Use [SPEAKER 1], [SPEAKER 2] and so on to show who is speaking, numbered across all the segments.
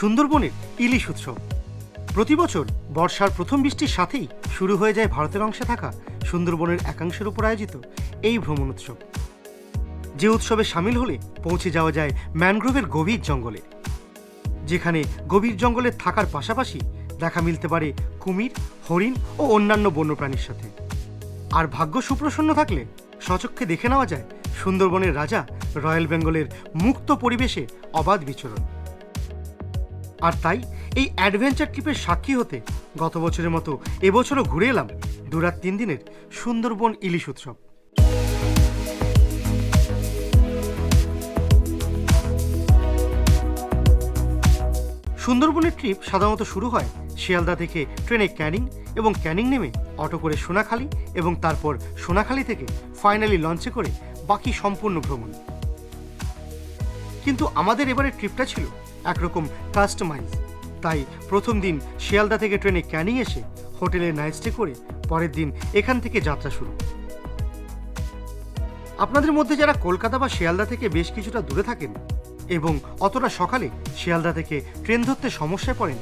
[SPEAKER 1] সুন্দরবনের ইলিশ উৎসব। প্রতি বছর বর্ষার প্রথম বৃষ্টির সাথেই শুরু হয়ে যায় ভারতের অংশে থাকা সুন্দরবনের একাংশের উপর আয়োজিত এই ভ্রমণ উৎসব। যে উৎসবে সামিল হলে পৌঁছে যাওয়া যায় ম্যানগ্রোভের গভীর জঙ্গলে। যেখানে গভীর জঙ্গলে থাকার পাশাপাশি দেখা মিলতে পারে কুমির, হরিণ ও অন্যান্য বন্যপ্রাণীর সাথে। আর ভাগ্য সুপ্রসন্ন থাকলে সচক্ষে দেখে নেওয়া যায় সুন্দরবনের রাজা রয়্যাল বেঙ্গলের মুক্ত পরিবেশে অবাধ বিচরণ। আর তাই এই অ্যাডভেঞ্চার ট্রিপের সাক্ষী হতে গত বছরের মতো এবছরও ঘুরে এলাম দুরাত তিন দিনের সুন্দরবন ইলিশ উৎসব। সুন্দরবনের ট্রিপ সাধারণত শুরু হয় শিয়ালদা থেকে ট্রেনে ক্যানিং এবং ক্যানিং নেমে অটো করে সোনাখালি এবং তারপর সোনাখালি থেকে ফাইনালি লঞ্চে করে বাকি সম্পূর্ণ ভ্রমণ। কিন্তু আমাদের এবারের ট্রিপটা ছিল একরকম কাস্টমাইজ তাই প্রথম দিন শিয়ালদা থেকে ট্রেনে ক্যানিং এসে হোটেলে নাইট স্টে করে পরের দিন এখান থেকে যাত্রা শুরু। আপনাদের মধ্যে যারা কলকাতা বা শিয়ালদা থেকে বেশ কিছুটা দূরে থাকেন এবং অতটা সকালে শিয়ালদা থেকে ট্রেন ধরতে সমস্যায় পড়েন,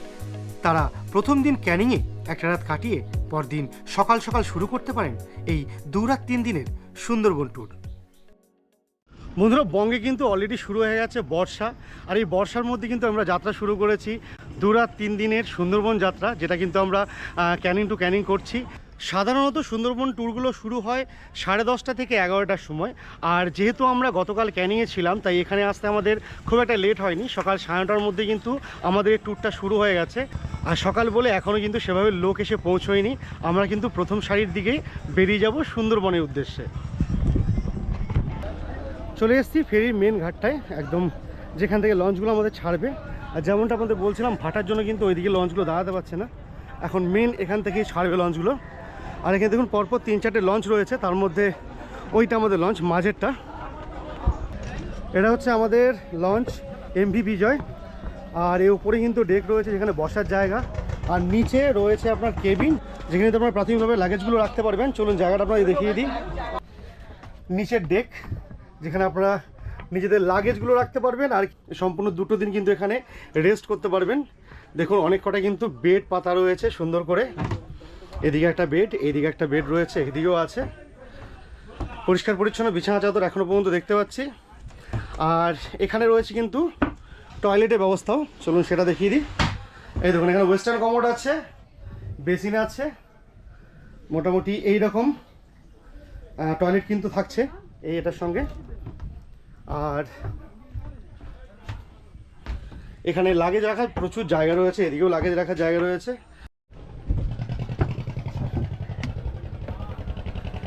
[SPEAKER 1] তারা প্রথম দিন ক্যানিংয়ে একটা রাত কাটিয়ে পরদিন সকাল সকাল শুরু করতে পারেন এই দু রাত তিন দিনের সুন্দরবন ট্যুর বন্ধুরা, বঙ্গে কিন্তু অলরেডি শুরু হয়ে গেছে বর্ষা। আর এই বর্ষার মধ্যে কিন্তু আমরা যাত্রা শুরু করেছি দু রাত তিন দিনের সুন্দরবন যাত্রা, যেটা কিন্তু আমরা ক্যানিং টু ক্যানিং করছি। সাধারণত সুন্দরবন ট্যুরগুলো শুরু হয় সাড়ে দশটা থেকে এগারোটার সময়। আর যেহেতু আমরা গতকাল ক্যানিংয়ে ছিলাম, তাই এখানে আসতে আমাদের খুব একটা লেট হয়নি। সকাল সাড়ে নটার মধ্যে কিন্তু আমাদের এই ট্যুরটা শুরু হয়ে গেছে। আর সকাল বলে এখনও কিন্তু সেভাবে লোক এসে পৌঁছয়নি। আমরা কিন্তু প্রথম সারির দিকেই বেরিয়ে যাব সুন্দরবনের উদ্দেশ্যে। চলে এসেছি ফেরির মেন ঘাটটায়, একদম যেখান থেকে লঞ্চগুলো আমাদের ছাড়বে। আর যেমনটা আপনাদের বলছিলাম, ভাটার জন্য কিন্তু ওইদিকে লঞ্চগুলো দাঁড়াতে পারছে না। এখন মেন এখান থেকেই ছাড়বে লঞ্চগুলো আর এখানে দেখুন, পরপর তিন চারটে লঞ্চ রয়েছে, তার মধ্যে ওইটা আমাদের লঞ্চ মাঝেরটা। এটা হচ্ছে আমাদের লঞ্চ এমভি বিজয়। আর এর উপরে কিন্তু ডেক রয়েছে, যেখানে বসার জায়গা। আর নিচে রয়েছে আপনার কেবিন যেখানে আপনার প্রাথমিকভাবে লাগেজগুলো রাখতে পারবেন। চলুন জায়গাটা আপনাদের দেখিয়ে দিই। নিচের ডেক যেখানে আপনারা নিজেদের লাগেজগুলো রাখতে পারবেন আর সম্পূর্ণ দুটো দিন কিন্তু এখানে রেস্ট করতে পারবেন। দেখুন, অনেক কটা কিন্তু বেড পাতা রয়েছে সুন্দর করে। এদিকে একটা বেড এদিকে একটা বেড রয়েছে, এদিকেও আছে। পরিষ্কার পরিচ্ছন্ন, বিছানা চাদর এখনও পর্যন্ত দেখতে পাচ্ছি। আর এখানে রয়েছে কিন্তু টয়লেটের ব্যবস্থাও। চলুন সেটা দেখিয়ে দিই। এই দেখুন, এখানে ওয়েস্টার্ন কমোড আছে বেসিন আছে। মোটামুটি এই রকম টয়লেট কিন্তু থাকছে এই এটার সঙ্গে। আর এখানে লাগেজ রাখার প্রচুর জায়গা রয়েছে, এদিকেও লাগেজ রাখার জায়গা রয়েছে।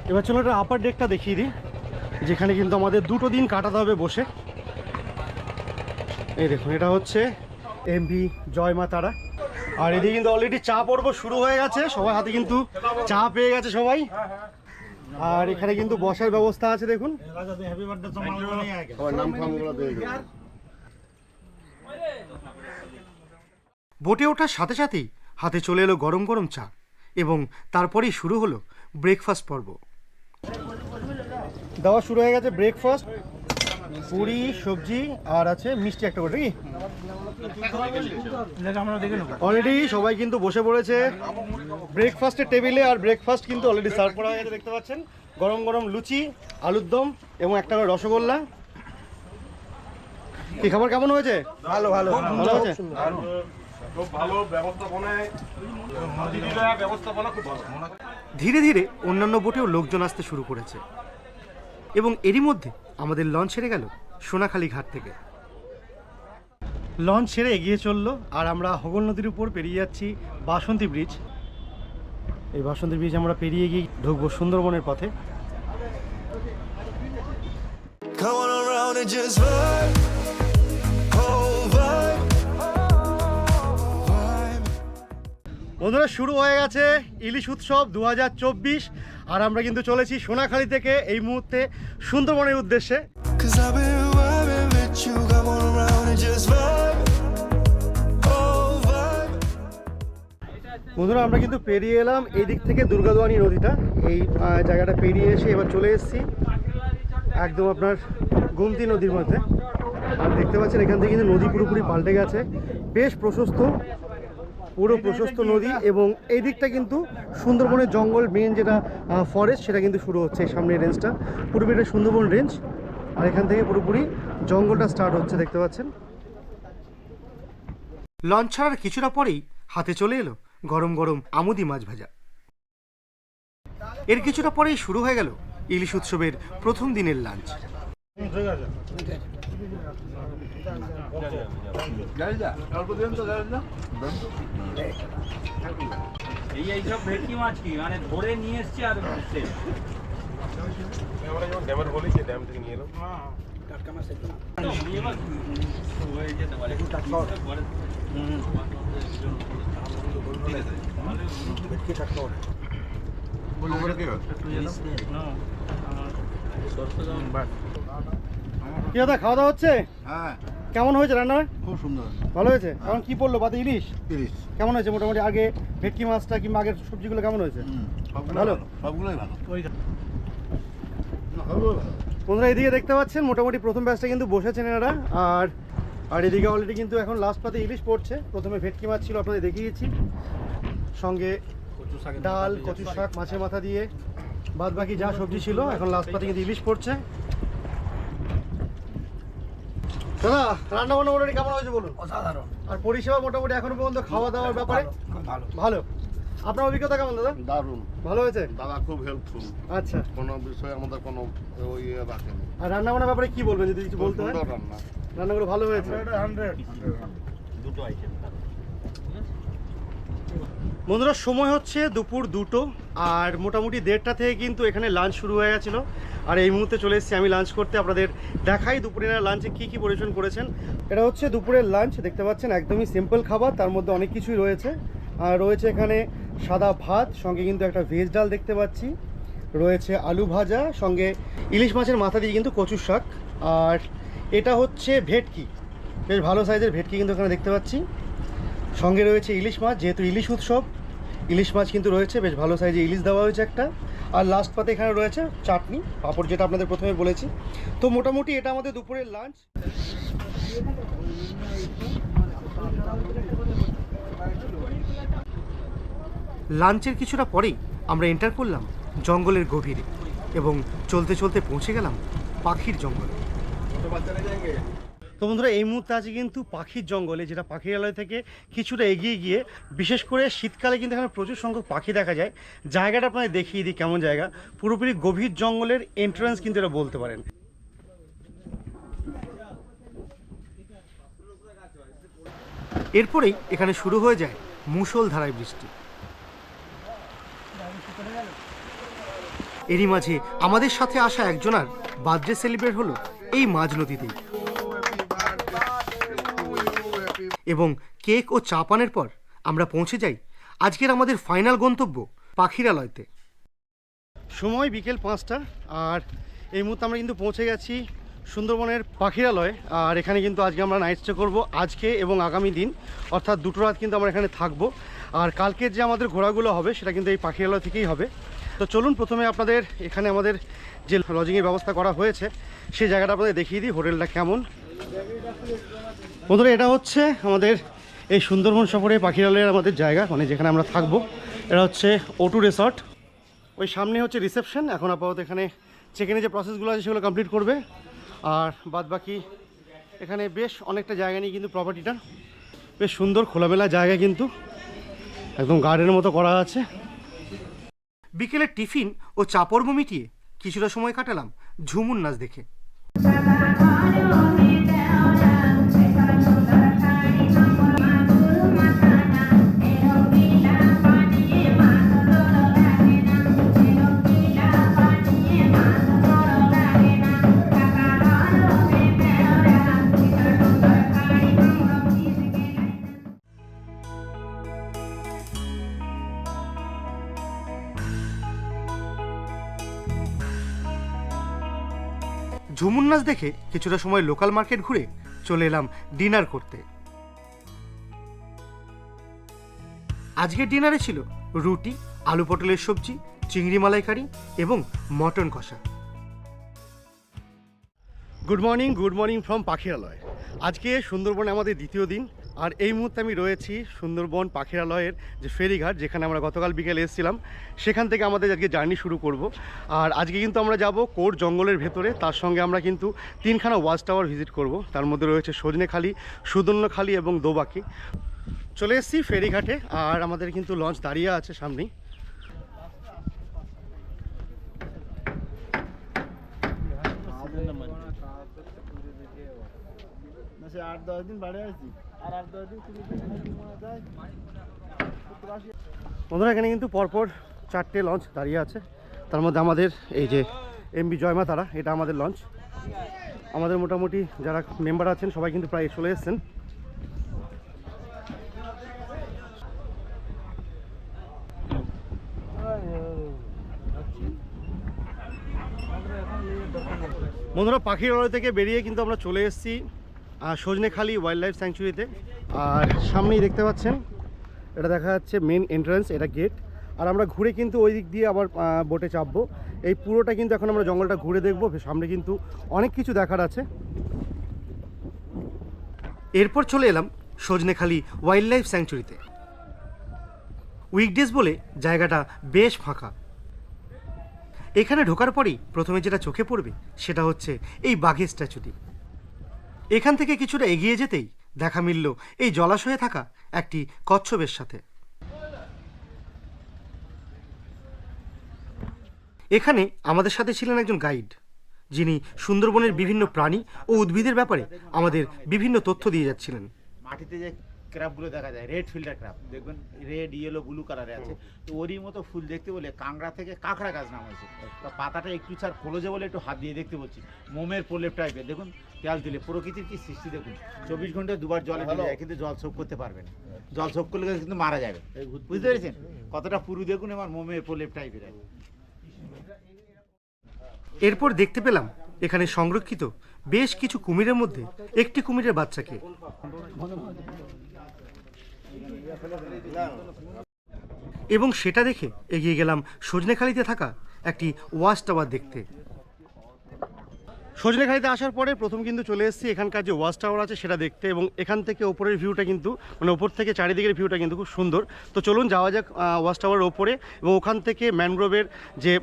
[SPEAKER 1] এবার চলো একটা আপার ডেকটা দেখিয়ে দিই, যেখানে কিন্তু আমাদের দুটো দিন কাটাতে হবে বসে। এই দেখুন, এটা হচ্ছে এমভি জয় মা তারা। আর এদিকে কিন্তু অলরেডি চা পর্ব শুরু হয়ে গেছে, সবার হাতে কিন্তু চা পেয়ে গেছে সবাই। আর এখানে কিন্তু বসার ব্যবস্থা আছে, দেখুন। বোটে ওঠার সাথে সাথেই হাতে চলে এলো গরম গরম চা এবং তারপরেই শুরু হলো ব্রেকফাস্ট পর্ব। দেওয়া শুরু হয়ে গেছে ব্রেকফাস্ট পুরি, সবজি, আর আছে মিষ্টি একটা করে কি অলরেডি সবাই কিন্তু বসে পড়েছে। ব্রেকফাস্টের টেবিলে আর ব্রেকফাস্ট কিন্তু অলরেডি সার্ভ করা হয়েছে দেখতে পাচ্ছেন? গরম গরম লুচি আলুর দম এবং একটা করে রসগোল্লা। কি খাবার কেমন হয়েছে?
[SPEAKER 2] ভালো ভালো।
[SPEAKER 1] ভালো হয়েছে?
[SPEAKER 3] খুব ভালো ব্যবস্থাপনায় ব্যবস্থাপনা খুব ভালো।
[SPEAKER 1] ধীরে ধীরে অন্যান্য বোটেও লোকজন আসতে শুরু করেছে। এবং এরই মধ্যে আমাদের লঞ্চ ছেড়ে গেল সোনাখালী ঘাট থেকে। লঞ্চ ছেড়ে এগিয়ে চলল আর আমরা হগল নদীর উপর পেরিয়ে যাচ্ছি বাসন্তী ব্রিজ। এই বাসন্তী ব্রিজ আমরা পেরিয়ে গিয়ে ঢুকবো সুন্দরবনের পথে. বন্ধুরা শুরু হয়ে গেছে ইলিশ উৎসব দু হাজার চব্বিশ আর আমরা কিন্তু চলেছি সোনাখালী থেকে এই মুহূর্তে সুন্দরবনের উদ্দেশ্যে। বন্ধুরা, আমরা কিন্তু পেরিয়ে এলাম এই দিক থেকে দুর্গাদোয়ানি নদীটা। এই জায়গাটা পেরিয়ে এসে এবার চলে এসেছি একদম আপনার গুমতি নদীর মধ্যে। আর দেখতে পাচ্ছেন, এখান থেকে কিন্তু নদী পুরোপুরি পাল্টে গেছে। বেশ প্রশস্ত, পুরো প্রশস্ত নদী এবং এই দিকটা কিন্তু সুন্দরবনের জঙ্গল মেন যেটা ফরেস্ট সেটা কিন্তু শুরু হচ্ছে এই সামনের রেঞ্জটা পুরোপুরি এটা সুন্দরবন রেঞ্জ আর এখান থেকে পুরোপুরি জঙ্গলটা স্টার্ট হচ্ছে, দেখতে পাচ্ছেন। লঞ্চ ছাড়ার কিছুটা পরেই হাতে চলে এলো। গরম গরম আমুদি মাছ ভাজা। এর কিছুটা পরেই শুরু হয়ে গেল ইলিশ উৎসবের প্রথম দিনের লাঞ্চ।
[SPEAKER 4] এই এইসব ভেটকি কি
[SPEAKER 1] দাদা খাওয়া দাওয়া হচ্ছে?
[SPEAKER 5] হ্যাঁ।
[SPEAKER 1] কেমন হয়েছে রান্না?
[SPEAKER 5] খুব সুন্দর।
[SPEAKER 1] ভালো হয়েছে? এখন কি পড়ল বাদে ইলিশ?
[SPEAKER 5] তিরিশ
[SPEAKER 1] কেমন হয়েছে মোটামুটি? আগে ভেটকি মাছটা কিংবা আগের সবজিগুলো কেমন হয়েছে?
[SPEAKER 5] সবগুলো
[SPEAKER 1] ভালো?
[SPEAKER 5] ভালো সবগুলোই ভালো।
[SPEAKER 1] বন্ধুরা এদিকে দেখতে পাচ্ছেন মোটামুটি প্রথম ব্যাচটা কিন্তু বসেছেন এনারা। আর আর এদিকে অলরেডি কিন্তু এখন লাস্ট পাতে ইলিশ পড়ছে। প্রথমে ভেটকি মাছ ছিল আপনাদের দেখিয়েছি। সঙ্গে ডাল কচু শাক মাছের মাথা দিয়ে। বাদ বাকি যা সবজি ছিল এখন লাস্ট পাতে কিন্তু ইলিশ পড়ছে। দাদা রান্না বান্না মোটামুটি কেমন হয়েছে বলুন?
[SPEAKER 5] অসাধারণ।
[SPEAKER 1] আর পরিষেবা মোটামুটি এখনও পর্যন্ত খাওয়া দাওয়ার ব্যাপারে?
[SPEAKER 5] ভালো।
[SPEAKER 1] ভালো। আপনার অভিজ্ঞতা কেমন দাদা?
[SPEAKER 5] দারুণ।
[SPEAKER 1] ভালো হয়েছে?
[SPEAKER 5] দাদা খুব হেল্পফুল
[SPEAKER 1] আচ্ছা।
[SPEAKER 5] কোনো বিষয়ে আমাদের কোনো ওই ইয়ে রাখেনি।
[SPEAKER 1] আর রান্না বান্নার ব্যাপারে কি বলবেন যদি কিছু বলতে হয়?
[SPEAKER 5] রান্না।
[SPEAKER 1] রান্নাগুলো ভালো হয়েছে?
[SPEAKER 4] দুটো আইটেম
[SPEAKER 1] বন্ধুরা সময় হচ্ছে দুপুর দুটো আর মোটামুটি দেড়টা থেকে কিন্তু এখানে লাঞ্চ শুরু হয়ে গেছিল। আর এই মুহূর্তে চলে এসেছি আমি লাঞ্চ করতে আপনাদের দেখাই দুপুরের লাঞ্চে কী কী পরিবেশন করেছেন। এটা হচ্ছে দুপুরের লাঞ্চ দেখতে পাচ্ছেন একদমই সিম্পল খাবার তার মধ্যে অনেক কিছুই রয়েছে। আর রয়েছে এখানে সাদা ভাত সঙ্গে কিন্তু একটা ভেজ ডাল দেখতে পাচ্ছি। রয়েছে আলু ভাজা সঙ্গে ইলিশ মাছের মাথা দিয়ে কিন্তু কচুর শাক। আর এটা হচ্ছে ভেটকি। বেশ ভালো সাইজের ভেটকি কিন্তু এখানে দেখতে পাচ্ছি। সঙ্গে রয়েছে ইলিশ মাছ, যেহেতু ইলিশ উৎসব, ইলিশ মাছ কিন্তু রয়েছে, বেশ ভালো সাইজে ইলিশ দেওয়া হয়েছে একটা। আর লাস্ট পাতে এখানে রয়েছে চাটনি, পাঁপড় যেটা আপনাদের প্রথমে বলেছি। তো মোটামুটি এটা আমাদের দুপুরের লাঞ্চ লাঞ্চের কিছুটা পরেই আমরা এন্টার করলাম জঙ্গলের গভীরে এবং চলতে চলতে পৌঁছে গেলাম পাখির জঙ্গলে। তো বন্ধুরা, এই মুহূর্তে আছে কিন্তু পাখির জঙ্গলে, যেটা পাখিরালয় থেকে কিছুটা এগিয়ে গিয়ে, বিশেষ করে শীতকালে কিন্তু এখানে প্রচুর সংখ্যক পাখি দেখা যায়। জায়গাটা আপনাদের দেখিয়ে দিই কেমন জায়গা। পুরোপুরি গভীর জঙ্গলের এন্ট্রান্স কিন্তু এটা বলতে পারেন। এরপরেই এখানে শুরু হয়ে যায় মুষলধারায় বৃষ্টি। এরই মাঝে আমাদের সাথে আসা একজনার বার্থডে সেলিব্রেট হলো এই মাঝ নদীতেই এবং কেক ও চা পানের পর আমরা পৌঁছে যাই আজকের আমাদের ফাইনাল গন্তব্য পাখিরালয়তে। সময় বিকেল পাঁচটা আর এই মুহূর্তে আমরা কিন্তু পৌঁছে গেছি সুন্দরবনের পাখিরালয়। আর এখানে কিন্তু আজকে আমরা নাইট স্টে করব আজকে এবং আগামী দিন। অর্থাৎ দুটো রাত কিন্তু আমরা এখানে থাকব। আর কালকের যে আমাদের ঘোরাগুলো হবে, সেটা কিন্তু এই পাখিরালয় থেকেই হবে। তো চলুন প্রথমে আপনাদের এখানে আমাদের যে লজিংয়ের ব্যবস্থা করা হয়েছে, সেই জায়গাটা আপনাদের দেখিয়ে দিই, হোটেলটা কেমন। বন্ধুরা, এটা হচ্ছে আমাদের এই সুন্দরবন সফরে পাখিরালয়ের আমাদের জায়গা মানে যেখানে আমরা থাকব। এটা হচ্ছে ওটু রিসর্ট ওই সামনে হচ্ছে রিসেপশন। এখন আপাতত এখানে চেক যে প্রসেসগুলো আছে, সেগুলো কমপ্লিট করবে। আর বাদ বাকি এখানে বেশ অনেকটা জায়গা নিয়ে কিন্তু প্রপার্টিটা বেশ সুন্দর, খোলামেলা জায়গা কিন্তু। একদম গার্ডেনের মতো করা আছে। বিকেলে টিফিন ও চাপড় মিটিয়ে কিছুটা সময় কাটালাম ঝুমুর নাচ দেখে। ঝুমুর নাচ দেখে কিছুটা সময় লোকাল মার্কেট ঘুরে চলে এলাম ডিনার করতে। আজকের ডিনারে ছিল রুটি, আলু পটলের সবজি, চিংড়ি মালাইকারি এবং মটন কষা। Good morning good morning from Pakhiralay. আজকে সুন্দরবনে আমাদের দ্বিতীয় দিন। আর এই মুহূর্তে আমি রয়েছি সুন্দরবন পাখিরালয়ের যে ফেরিঘাট যেখানে আমরা গতকাল বিকেলে এসেছিলাম সেখান থেকে আমাদের আজকে জার্নি শুরু করব আর আজকে কিন্তু আমরা যাব কোর জঙ্গলের ভেতরে তার সঙ্গে আমরা কিন্তু তিনখানা ওয়াচ টাওয়ার ভিজিট করব তার মধ্যে রয়েছে সজনেখালি সুদর্ণখালি এবং দোবাকি চলে এসেছি ফেরিঘাটে আর আমাদের কিন্তু লঞ্চ দাঁড়িয়ে আছে সামনেই
[SPEAKER 6] আট দশ দিন বাড়ি আছি
[SPEAKER 1] বন্ধুরা, এখানে কিন্তু পরপর চারটে লঞ্চ দাঁড়িয়ে আছে। তার মধ্যে আমাদের এই যে এমবি জয়মা তারা, এটা আমাদের লঞ্চ। আমাদের মোটামুটি যারা মেম্বার আছেন, সবাই কিন্তু প্রায় চলে এসেছেন। বন্ধুরা পাখিরালয় থেকে বেরিয়ে কিন্তু আমরা চলে এসেছি। সজনেখালি ওয়াইল্ড লাইফ স্যাংচুরিতে আর সামনেই দেখতে পাচ্ছেন, এটা দেখা যাচ্ছে মেন এন্ট্রান্স এটা গেট আর আমরা ঘুরে কিন্তু ওই দিক দিয়ে আবার বোটে চাপবো। এই পুরোটা কিন্তু এখন আমরা জঙ্গলটা ঘুরে দেখব সামনে কিন্তু অনেক কিছু দেখার আছে। এরপর চলে এলাম সজনেখালি ওয়াইল্ড লাইফ স্যাংচুরিতে উইকডেজ বলে জায়গাটা বেশ ফাঁকা। এখানে ঢোকার পরেই প্রথমে যেটা চোখে পড়বে, সেটা হচ্ছে এই বাঘের স্ট্যাচুটি এখান থেকে কিছুটা এগিয়ে যেতেই দেখা মিলল এই জলাশয়ে থাকা একটি কচ্ছপের সাথে। এখানে আমাদের সাথে ছিলেন একজন গাইড, যিনি সুন্দরবনের বিভিন্ন প্রাণী ও উদ্ভিদের ব্যাপারে আমাদের বিভিন্ন তথ্য দিয়ে যাচ্ছিলেন।
[SPEAKER 7] মাটিতে যে ক্র্যাপগুলো দেখা যায় রেড ফিল্ডার ক্র্যাপ দেখবেন রেড ইয়েলো ব্লু কালারে আছে। তো ওরই মতো ফুল দেখতে বলে কাঁকড়া থেকে কাঁকড়া গাছ নাম হয়েছে। তো পাতাটা একটু ছাড় খোলজে বলে একটু হাত দিয়ে দেখতে বলছি। মোমের প্রলেপ টাইপের দেখুন তেল দিলে প্রকৃতির কি সৃষ্টি দেখুন। চব্বিশ ঘন্টায় দুবার জলে দিলে যায় কিন্তু জল সোপ করতে পারবে না। জল সোপ করলে কিন্তু মারা যাবে। বুঝতে পেরেছেন? কতটা পুরু দেখুন এবার মোমের প্রলেপ টাইপের
[SPEAKER 1] এরপর দেখতে পেলাম এখানে সংরক্ষিত বেশ কিছু কুমিরের মধ্যে একটি কুমিরের বাচ্চাকে। এবং সেটা দেখে এগিয়ে গেলাম সজনেখালিতে থাকা একটি ওয়াচ টাওয়ার দেখতে। সজনেখালিতে আসার পরে প্রথম কিন্তু চলে এসেছি, এখানকার যে ওয়াচ টাওয়ার আছে সেটা দেখতে এবং এখান থেকে ওপরের ভিউটা কিন্তু মানে ওপর থেকে চারিদিকের ভিউটা কিন্তু খুব সুন্দর। তো চলুন যাওয়া যাক ওয়াচ টাওয়ারের ওপরে এবং ওখান থেকে ম্যানগ্রোভের যে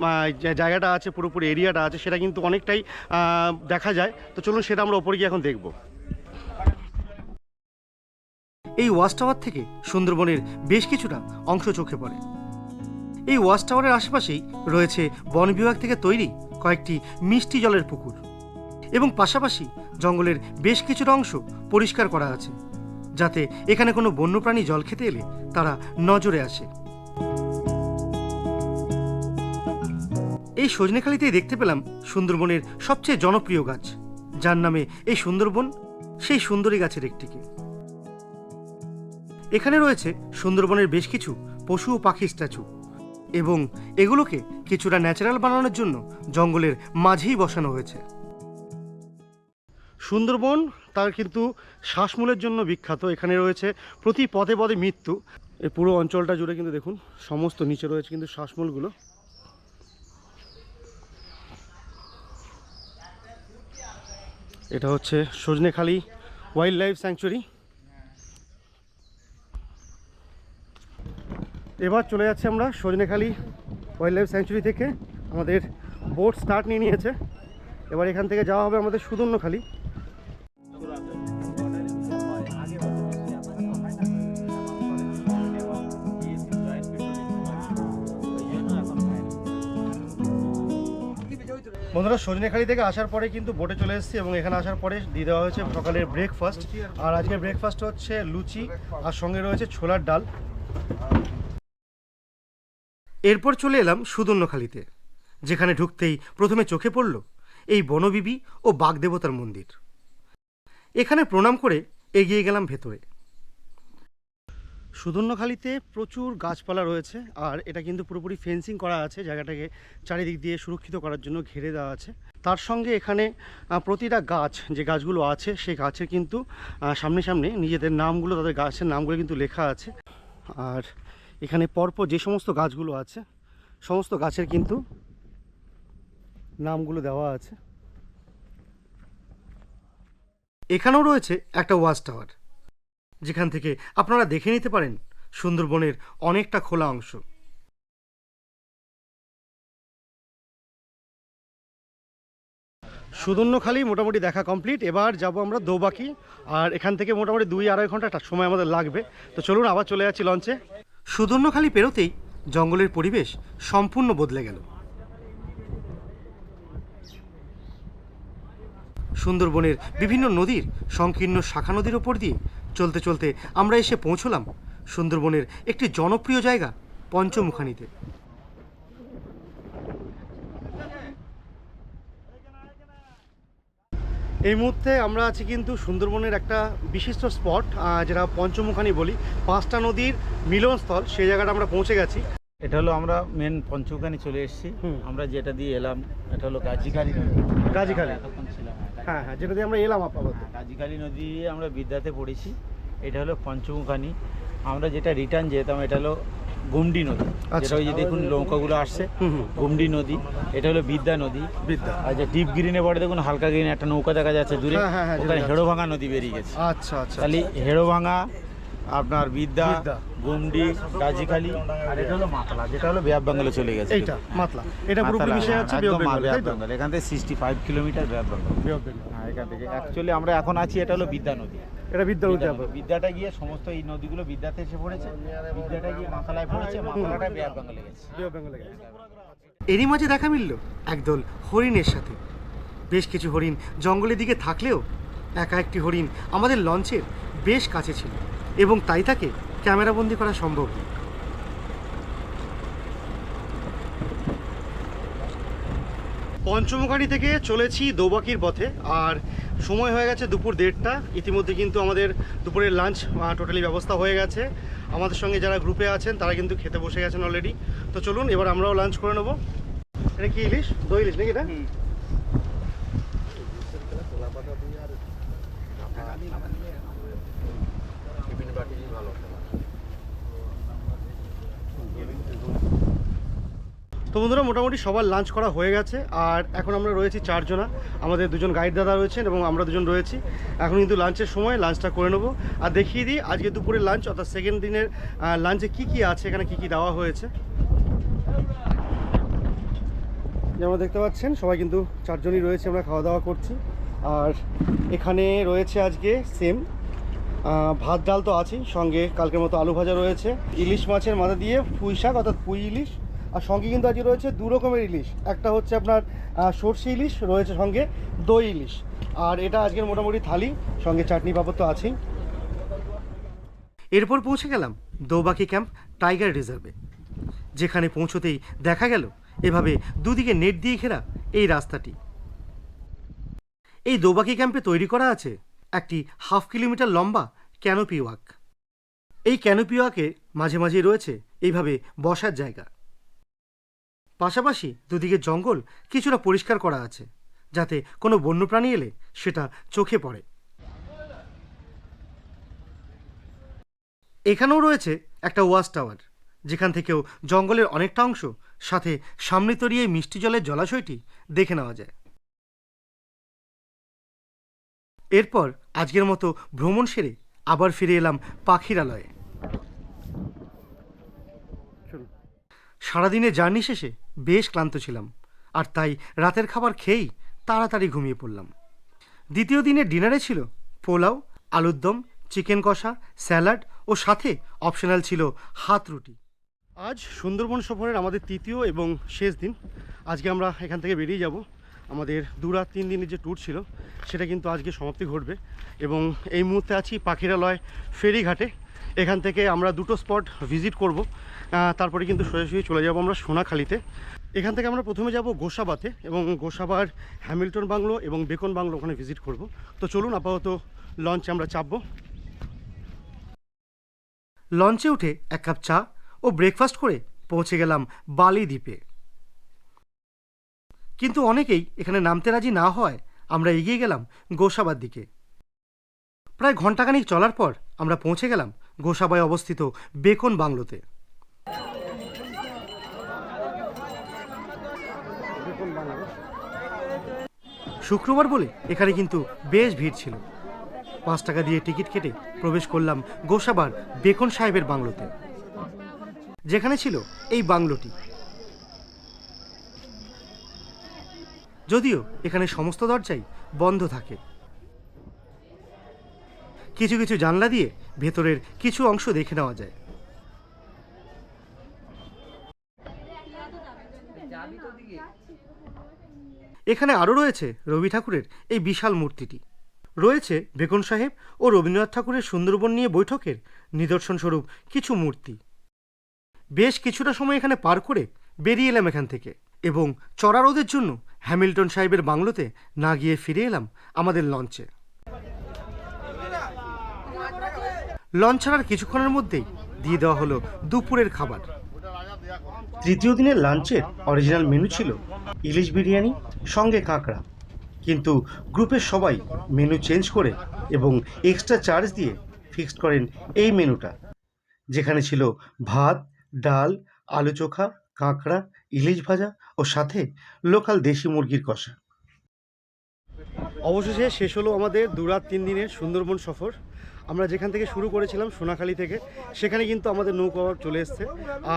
[SPEAKER 1] জায়গাটা আছে, পুরোপুরি এরিয়াটা আছে, সেটা কিন্তু অনেকটাই দেখা যায়। তো চলুন সেটা আমরা ওপরে গিয়ে এখন দেখব। এই ওয়াচ টাওয়ার থেকে সুন্দরবনের বেশ কিছুটা অংশ চোখে পড়ে। এই ওয়াচ টাওয়ারের আশেপাশেই রয়েছে বন বিভাগ থেকে তৈরি কয়েকটি মিষ্টি জলের পুকুর এবং পাশাপাশি জঙ্গলের বেশ কিছুটা অংশ পরিষ্কার করা আছে, যাতে এখানে কোনো বন্যপ্রাণী জল খেতে এলে তারা নজরে আসে। এই সজনেখালিতেই দেখতে পেলাম সুন্দরবনের সবচেয়ে জনপ্রিয় গাছ, যার নামে এই সুন্দরবন সেই সুন্দরী গাছের একটিকে। এখানে রয়েছে সুন্দরবনের বেশ কিছু পশু ও পাখি স্ট্যাচু এবং এগুলোকে কিছুটা ন্যাচারাল বানানোর জন্য জঙ্গলের মাঝেই বসানো হয়েছে। সুন্দরবন তার কিন্তু শ্বাসমূলের জন্য বিখ্যাত। এখানে রয়েছে প্রতি পদে পদে মৃত্যু। এই পুরো অঞ্চলটা জুড়ে কিন্তু দেখুন, সমস্ত নিচে রয়েছে কিন্তু শ্বাসমূলগুলো। এটা হচ্ছে সজনেখালি ওয়াইল্ড লাইফ স্যাংচুরি এবার চলে যাচ্ছে আমরা সজনেখালি ওয়াইল্ড লাইফ স্যাংচুরি থেকে। আমাদের বোট স্টার্ট নিয়ে নিয়েছে। এবার এখান থেকে যাওয়া হবে আমাদের সুদর্ণখালি। বন্ধুরা, সজনেখালি থেকে আসার পরে কিন্তু বোটে চলে এসেছি এবং এখানে আসার পরে দিয়ে দেওয়া হয়েছে সকালের ব্রেকফাস্ট আর আজকের ব্রেকফাস্ট হচ্ছে লুচি, আর সঙ্গে রয়েছে ছোলার ডাল। এরপর চলে এলাম সুদর্ণখালিতে, যেখানে ঢুকতেই প্রথমে চোখে পড়ল এই বনবিবি ও বাগদেবতার মন্দির। এখানে প্রণাম করে এগিয়ে গেলাম ভেতরে। সুদর্ণখালিতে প্রচুর গাছপালা রয়েছে, আর এটা কিন্তু পুরোপুরি ফেন্সিং করা আছে, জায়গাটাকে চারিদিক দিয়ে সুরক্ষিত করার জন্য ঘিরে দেওয়া আছে। তার সঙ্গে এখানে প্রতিটা গাছ, যে গাছগুলো আছে, সেই গাছের কিন্তু সামনে সামনে নিজেদের নামগুলো, তাদের গাছের নামগুলো কিন্তু লেখা আছে। আর এখানে পরপর যে সমস্ত গাছগুলো আছে, সমস্ত গাছের কিন্তু নামগুলো দেওয়া আছে। এখানেও রয়েছে একটা ওয়াচ টাওয়ার, যেখান থেকে আপনারা দেখে নিতে পারেন সুন্দরবনের অনেকটা খোলা অংশ। সুদর্ণখালি মোটামুটি দেখা কমপ্লিট। এবার যাব আমরা দৌবাকি, আর এখান থেকে মোটামুটি দুই আড়াই ঘণ্টা সময় আমাদের লাগবে। তো চলুন আবার চলে যাচ্ছি লঞ্চে। সুদর্ণখালি পেরোতেই জঙ্গলের পরিবেশ সম্পূর্ণ বদলে গেল। সুন্দরবনের বিভিন্ন নদীর সংকীর্ণ শাখা নদীর ওপর দিয়ে চলতে চলতে আমরা এসে পৌঁছলাম সুন্দরবনের একটি জনপ্রিয় জায়গা পঞ্চমুখানিতে। এই মুহূর্তে আমরা আছি কিন্তু সুন্দরবনের একটা বিশিষ্ট স্পট যেটা পঞ্চমুখানি বলি। পাঁচটা নদীর মিলনস্থল সেই জায়গাটা আমরা পৌঁছে গেছি।
[SPEAKER 7] এটা হলো আমরা মেন পঞ্চকানি চলে এসেছি। আমরা যেটা দিয়ে এলাম এটা হলো গাজীখালী নদী।
[SPEAKER 1] গাজীখালী।
[SPEAKER 7] এতক্ষণ ছিলাম হ্যাঁ,
[SPEAKER 1] হ্যাঁ যেটা দিয়ে আমরা এলাম আপাতত।
[SPEAKER 7] হ্যাঁ, গাজীখালী নদী আমরা বিদ্যাতে পড়েছি। এটা হলো পঞ্চমুখানি। আমরা যেটা রিটার্ন যেতাম এটা হলো গুমডি নদী।
[SPEAKER 1] আচ্ছা।
[SPEAKER 7] যেটা ওই যে দেখুন নৌকাগুলো আসছে গুমডি নদী। এটা হলো বিদ্যা নদী।
[SPEAKER 1] বিদ্যা।
[SPEAKER 7] যে ডিপ গ্রিনে পড়ে দেখুন হালকা গ্রিনে একটা নৌকা দেখা যাচ্ছে দূরে।
[SPEAKER 1] হ্যাঁ, হ্যাঁ, হ্যাঁ,
[SPEAKER 7] ওখানে হেড়োভাঙা নদী বেরিয়ে গেছে।
[SPEAKER 1] আচ্ছা আচ্ছা
[SPEAKER 7] খালি হেড়োভাঙা আপনার বিদ্যা। গুমডি গাজীখালী আর এটা হলো মাতলা যেটা হলো বেয়াব বেঙ্গলে চলে গেছে।
[SPEAKER 1] এইটা মাতলা। এটা পুরোপুরি
[SPEAKER 7] হ্যাঁ,
[SPEAKER 1] যাচ্ছে
[SPEAKER 7] বেয়াব বেঙ্গল এখান থেকে সিক্সটি ফাইভ কিলোমিটার বেয়াব বেঙ্গল। হ্যাঁ এখান থেকে। অ্যাকচুয়ালি আমরা এখন আছি এটা হলো বিদ্যা নদী।
[SPEAKER 1] এটা বিদ্যা নদী
[SPEAKER 7] বিদ্যা বিদ্যাটা গিয়ে সমস্ত এই নদীগুলো বিদ্যাতে এসে পড়েছে বিদ্যাটা গিয়ে মাথালায় পড়েছে মাথালাটা বিহার বেঙ্গলে গেছে।
[SPEAKER 1] বিহার of গেছে। এরই মাঝে দেখা মিলল একদল হরিণের সাথে। বেশ কিছু হরিণ জঙ্গলের দিকে থাকলেও একা একটি হরিণ আমাদের লঞ্চের বেশ কাছে ছিল এবং তাই তাকে ক্যামেরাবন্দি করা সম্ভব নয়। পঞ্চমুখানি থেকে চলেছি দৌবাকির পথে, আর সময় হয়ে গেছে দুপুর দেড়টা। ইতিমধ্যে কিন্তু আমাদের দুপুরের লাঞ্চ টোটালি ব্যবস্থা হয়ে গেছে। আমাদের সঙ্গে যারা গ্রুপে আছেন, তারা কিন্তু খেতে বসে গেছেন অলরেডি তো চলুন, এবার আমরাও লাঞ্চ করে নেব। এটা কি ইলিশ? দই ইলিশ নাকি এটা? তো বন্ধুরা, মোটামুটি সবার লাঞ্চ করা হয়ে গেছে। আর এখন আমরা রয়েছি চারজনা। আমাদের দুজন গাইড দাদা রয়েছেন এবং আমরা দুজন রয়েছি। এখন কিন্তু লাঞ্চের সময় লাঞ্চটা করে নেব। আর দেখিয়ে দিই, আজকে দুপুরের লাঞ্চ অর্থাৎ সেকেন্ড দিনের লাঞ্চে কি কি আছে? এখানে কি কি দেওয়া হয়েছে? যেমন দেখতে পাচ্ছেন, সবাই কিন্তু চারজনই রয়েছে, আমরা খাওয়া দাওয়া করছি। আর এখানে রয়েছে আজকে সেম ভাত, ডাল তো আছেই, সঙ্গে কালকের মতো আলু ভাজা রয়েছে। ইলিশ মাছের মাথা দিয়ে পুঁই শাক, অর্থাৎ পুঁই ইলিশ। আর সঙ্গে কিন্তু আজকে রয়েছে দু রকমের ইলিশ। একটা হচ্ছে আপনার সর্ষে ইলিশ, রয়েছে সঙ্গে দই ইলিশ। আর এটা আজকের মোটামুটি থালি, সঙ্গে চাটনি পাপড় তো আছেই। এরপর পৌঁছে গেলাম দৌবাকি ক্যাম্প টাইগার রিজার্ভে। যেখানে পৌঁছতেই দেখা গেল এভাবে দুদিকে নেট দিয়ে ঘেরা এই রাস্তাটি। এই দোবাকি ক্যাম্পে তৈরি করা আছে একটি হাফ কিলোমিটার লম্বা ক্যানোপি ওয়াক। এই ক্যানোপি ওয়াকে মাঝে মাঝে রয়েছে এইভাবে বসার জায়গা। পাশাপাশি দুদিকে জঙ্গল কিছুটা পরিষ্কার করা আছে, যাতে কোনো বন্যপ্রাণী এলে সেটা চোখে পড়ে। এখানেও রয়েছে একটা ওয়াচ টাওয়ার, যেখান থেকেও জঙ্গলের অনেকটা অংশ সাথে সামনে তরিয়ে মিষ্টি জলের জলাশয়টি দেখে নেওয়া যায়। এরপর আজকের মতো ভ্রমণ সেরে আবার ফিরে এলাম পাখিরালয়ে সারাদিনে জার্নি শেষে বেশ ক্লান্ত ছিলাম, আর তাই রাতের খাবার খেয়েই তাড়াতাড়ি ঘুমিয়ে পড়লাম। দ্বিতীয় দিনে ডিনারে ছিল পোলাও, আলুর দম, চিকেন কষা, স্যালাড ও সাথে অপশনাল ছিল হাত রুটি। আজ সুন্দরবন সফরের আমাদের তৃতীয় এবং শেষ দিন। আজকে আমরা এখান থেকে বেরিয়ে যাব। আমাদের দু রাত তিন দিনের যে ট্যুর ছিল, সেটা কিন্তু আজকে সমাপ্তি ঘটবে এবং এই মুহূর্তে আছি পাখিরালয় ফেরিঘাটে। এখান থেকে আমরা দুটো স্পট ভিজিট করব। তারপরে কিন্তু সোজাসুজি চলে যাব আমরা সোনাখালিতে। এখান থেকে আমরা প্রথমে যাব গোসাবাতে এবং গোসাবার হ্যামিল্টন বাংলো এবং বেকন বাংলো ওখানে ভিজিট করব। তো চলুন আপাতত লঞ্চে আমরা চাপবো। লঞ্চে উঠে এক কাপ চা ও ব্রেকফাস্ট করে পৌঁছে গেলাম বালি দ্বীপে। কিন্তু অনেকেই এখানে নামতে রাজি না হয় আমরা এগিয়ে গেলাম গোসাবার দিকে। প্রায় ঘন্টাখানিক চলার পর আমরা পৌঁছে গেলাম গোসাবায় অবস্থিত বেকন বাংলোতে। শুক্রবার বলে এখানে কিন্তু বেশ ভিড় ছিল। পাঁচ টাকা দিয়ে টিকিট কেটে প্রবেশ করলাম গোসাবার বেকন সাহেবের বাংলোতে। যেখানে ছিল এই বাংলোটি। যদিও এখানে সমস্ত দরজাই বন্ধ থাকে। কিছু কিছু জানলা দিয়ে ভেতরের কিছু অংশ দেখে নেওয়া যায়। এখানে আরও রয়েছে রবি ঠাকুরের এই বিশাল মূর্তিটি। রয়েছে বেকন সাহেব ও রবীন্দ্রনাথ ঠাকুরের সুন্দরবন নিয়ে বৈঠকের নিদর্শন স্বরূপ কিছু মূর্তি। বেশ কিছুটা সময় এখানে পার করে বেরিয়ে এলাম এখান থেকে এবং চড়া রোদের জন্য হ্যামিল্টন সাহেবের বাংলোতে না গিয়ে ফিরে এলাম আমাদের লঞ্চে। লঞ্চ ছাড়ার কিছুক্ষণের মধ্যেই দিয়ে দেওয়া হলো দুপুরের খাবার। তৃতীয় দিনের লাঞ্চের অরিজিনাল মেনু ছিল ইলিশ বিরিয়ানি সঙ্গে কাঁকড়া। কিন্তু গ্রুপের সবাই মেনু চেঞ্জ করে এবং এক্সট্রা চার্জ দিয়ে ফিক্সড করেন এই মেনুটা যেখানে ছিল ভাত ডাল আলু চোখা কাঁকড়া ইলিশ ভাজা ও সাথে লোকাল দেশি মুরগির কষা। অবশেষে শেষ হলো আমাদের দু রাত তিন দিনের সুন্দরবন সফর। আমরা যেখান থেকে শুরু করেছিলাম, সোনাখালী থেকে, সেখানে কিন্তু আমাদের নৌকা চলে এসছে।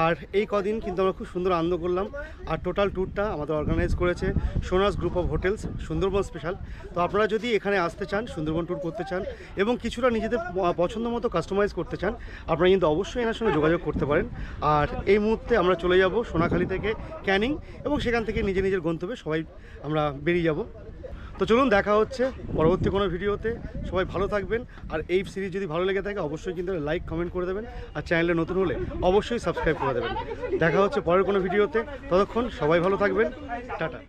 [SPEAKER 1] আর এই কদিন কিন্তু আমরা খুব সুন্দর আনন্দ করলাম। আর টোটাল ট্যুরটা আমাদের অর্গানাইজ করেছে Sonas group of hotels Sundarban special তো আপনারা যদি এখানে আসতে চান, সুন্দরবন ট্যুর করতে চান এবং কিছুটা নিজেদের পছন্দ মতো কাস্টমাইজ করতে চান, আপনারা কিন্তু অবশ্যই এনার সঙ্গে যোগাযোগ করতে পারেন। আর এই মুহূর্তে আমরা চলে যাব সোনাখালী থেকে ক্যানিং এবং সেখান থেকে নিজে নিজের গন্তব্যে সবাই আমরা বেরিয়ে যাব। তো চলুন দেখা হচ্ছে পরবর্তী কোনো ভিডিওতে। সবাই ভালো থাকবেন। আর এই সিরিজ যদি ভালো লেগে থাকে, অবশ্যই কিন্তু লাইক কমেন্ট করে দেবেন। আর চ্যানেলে নতুন হলে অবশ্যই সাবস্ক্রাইব করে দেবেন। দেখা হচ্ছে পরের কোনো ভিডিওতে। ততক্ষণ সবাই ভালো থাকবেন। টাটা।